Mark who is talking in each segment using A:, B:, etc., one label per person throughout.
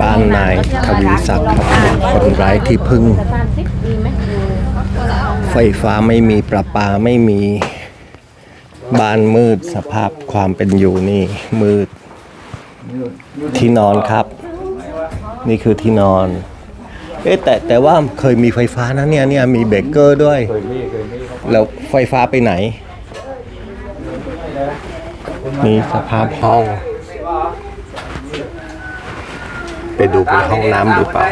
A: บ้านนายทวีศักดิ์ครับคนไร้ที่พึ่ง ไฟฟ้าไม่มีประปาไม่มีบ้านมืดสภาพความเป็นอยู่นี่ มืด ที่นอนครับ นี่คือที่นอน เอ๊ะแต่แต่ว่าเคยมีไฟฟ้านะเนี่ยเนี่ยมีเบเกอร์ด้วย แล้วไฟฟ้าไปไหน นี่สภาพห้อง ไปดูไปห้องน้ำดูเปล่า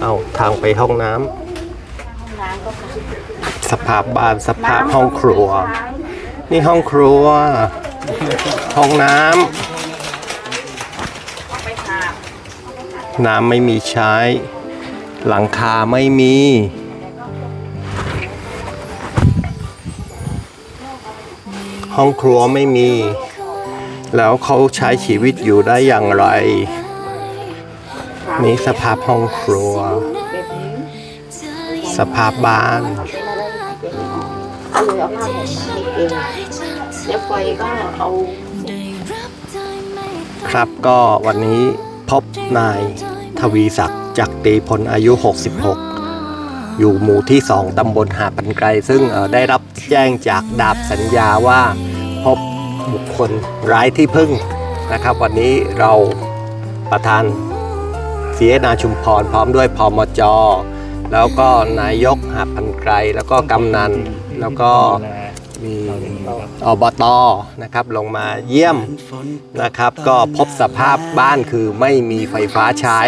A: เอาทางไปห้องน้ำสภาพบ้านสภาพห้องครัว นี่ห้องครัว ห้องน้ำน้ำไม่มีใช้ หลังคาไม่มีห้องครัวไม่มี แล้วเขาใช้ชีวิตอยู่ได้อย่างไร นี่สภาพห้องครัว สภาพบ้าน
B: ก็เลยเอาผ้าห่มมาให้เองแล้วไฟก็เอา
A: ครับก็วันนี้พบนายทวีศักดิ์จักรีพลอายุ 66 อยู่หมู่ที่ 2 ตำบลหาดปันไกร ซึ่งเอ่อได้รับแจ้งจากดาบสัญญาว่าพบ บุคคลร้ายที่พึ่งนะครับ วันนี้เราประธานเสียนาชุมพรพร้อมด้วยพมจ แล้วก็นายกหาดปันไกรแล้วก็กำนัน แล้วก็มีอบตนะครับลงมาเยี่ยมนะครับ ก็พบสภาพบ้านคือไม่มีไฟฟ้าใช้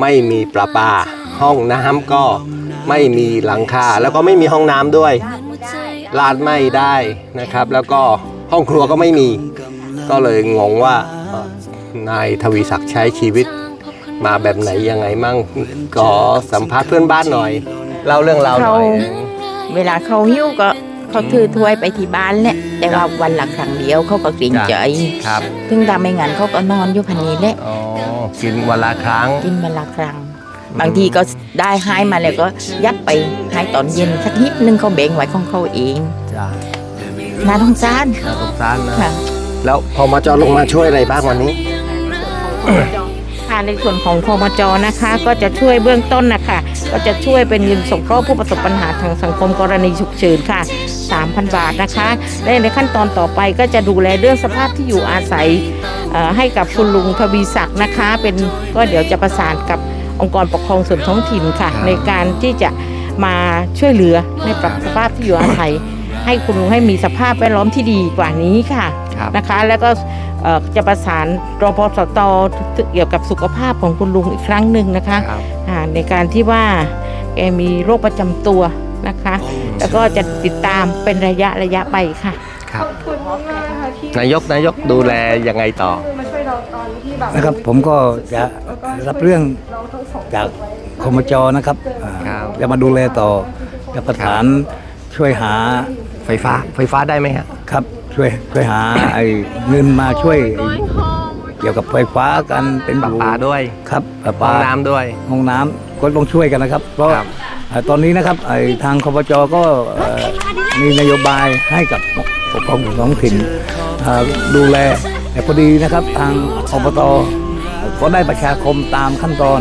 A: ไม่มีประปา ห้องน้ำก็ไม่มีหลังคาแล้วก็ไม่มีห้องน้ำด้วยลาดไม่ได้นะครับ แล้วก็ ห้องครัวก็ไม่มี ก็เลยงงว่าเอ่อนายทวีศักดิ์ใช้ชีวิตมาแบบไหนยังไงมั่งก็สัมภาษณ์เพื่อนบ้านหน่อย เล่าเรื่องราวหน่อย
C: เวลาเขาหิ้วก็เขาถือถ้วยไปที่บ้านแหละแต่ว่าวันละครั้งเดียวเขาก็เกรงใจ
A: ครับ
C: ถึงทำไม่งั้นเขาก็นอนอยู่พันนี้แหละ
A: อ๋อกินวันละครั้ง
C: กินวันละครั้ง บางทีก็ได้ให้มาแล้วก็ยัดไปให้ตอนเย็นสักนิดนึงเขาแบ่งไว้ของเขาเอง
A: จ้า
C: น่าสงสาร
A: น่าสงสารนะ
C: ค่ะ
A: แล้วพอมาจอลงมาช่วยอะไรบ้างวันนี้
C: ค่ะในส่วนของพมจนะคะ ก็จะช่วยเบื้องต้นนะคะก็จะช่วยเป็นเงินสงเคราะห์ผู้ประสบปัญหาทางสังคมกรณีฉุกเฉินค่ะ 3,000 บาทนะคะและในขั้นตอนต่อไปก็จะดูแลเรื่องสภาพที่อยู่อาศัยเอ่อให้กับคุณลุงทวีศักดิ์นะคะ เป็นก็เดี๋ยวจะประสานกับองค์กรปกครองส่วนท้องถิ่นค่ะ
A: ครับ
C: ในการที่จะมาช่วยเหลือในปรับสภาพที่อยู่อาศัย ให้คุณลุงให้มีสภาพแวดล้อมที่ดีกว่านี้ค่ะ
A: ครับ
C: นะคะ แล้วก็เอ่อจะประสานรพสตเกี่ยวกับสุขภาพของคุณลุงอีกครั้งหนึ่งนะคะ
A: ครับ
C: อ่าในการที่ว่าแกมีโรคประจำตัวนะคะ แล้วก็จะติดตามเป็นระยะระยะไปค่ะ
A: ครับนายกนายกดูแลยังไงต่อ
D: นะครับผมก็จะรับเรื่องจากคมจนะครับอ่า
A: ครับ
D: จะมาดูแลต่อจะประสานช่วยหา
A: ไฟฟ้าไฟฟ้าได้ไหมฮะ
D: ครับช่วยช่วยหาไอ้เงินมาช่วยไอ้เกี่ยวกับไฟฟ้ากันเป็น
A: ปลาปลาด้วย
D: ครับประ
A: ห้
D: ปา
A: องน้ำด้วย
D: ห้องน้ำก็ต้องช่วยกันนะครับ เพราะ
A: ครับ
D: อ่าตอนนี้นะครับไอ้ทางคมจก็เอ่อมีนโยบายให้กับปกครองท้องถิ่นอ่าดูแลแต่พอดีนะครับ ทางอบตก็ได้ประชาคมตามขั้นตอน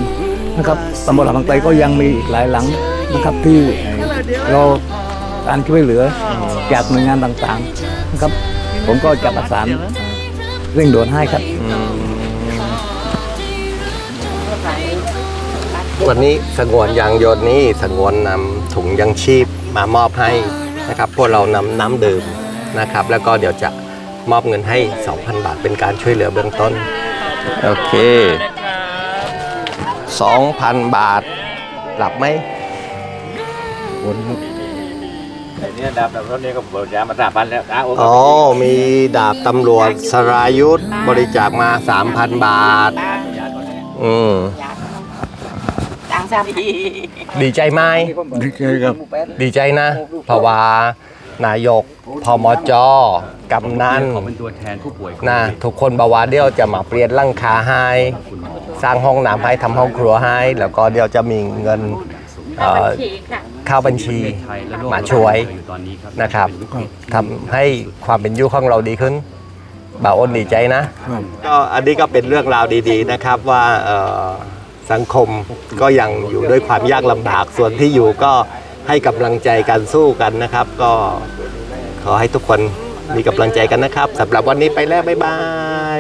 D: นะครับตำบลหลังไตก็ยังมีอีกหลายหลังนะครับที่เรา การช่วยเหลือจากหน่วยงานต่างๆนะครับ ผมก็จะประสานเร่งด่วนให้ครับ
A: วันนี้สงวนยางยนต์นี่สงวนนำถุงยังชีพมามอบให้นะครับ พวกเรานำน้ำดื่มนะครับ แล้วก็เดี๋ยวจะมอบเงินให้ 2,000 บาทเป็นการช่วยเหลือเบื้องต้น โอเค 2,000 บาทหลับไหม
E: เนี่ย ดาบดาบรถนี้ก็บริจาคมาสามพันแล้วอ้าวโอเค
A: อ๋อ มีดาบตำรวจสรายุทธบริจาคมา 3,000 บาท อืม
C: ต่างสาม
A: ดีใจไหม
D: ดีใจครับ
A: ดีใจนะ เพราะว่านายกพมจกำนัน
E: ขอเป็นตัวแทนผู้ป่วย
A: นะทุกคนบอกว่าเดี๋ยวจะมาเปลี่ยนร่างคาให้สร้างห้องน้ำให้ทำห้องครัวให้ แล้วก็เดี๋ยวจะมีเงินเอ่อ เข้าบัญชี
E: ไทยและโลก
A: มาช่วย
E: อยู่ตอนนี้ครับ
A: นะครับทำให้ความเป็นอยู่ของเราดีขึ้นบ่าวอ้นดีใจนะ
D: ครับ
A: ก็อันนี้ก็เป็นเรื่องราวดีๆนะครับว่าเอ่อสังคมก็ยังอยู่ด้วยความยากลำบากส่วนที่อยู่ก็ให้กำลังใจกันสู้กันนะครับ ก็ขอให้ทุกคนมีกำลังใจกันนะครับสำหรับวันนี้ไปแล้วบ๊ายบาย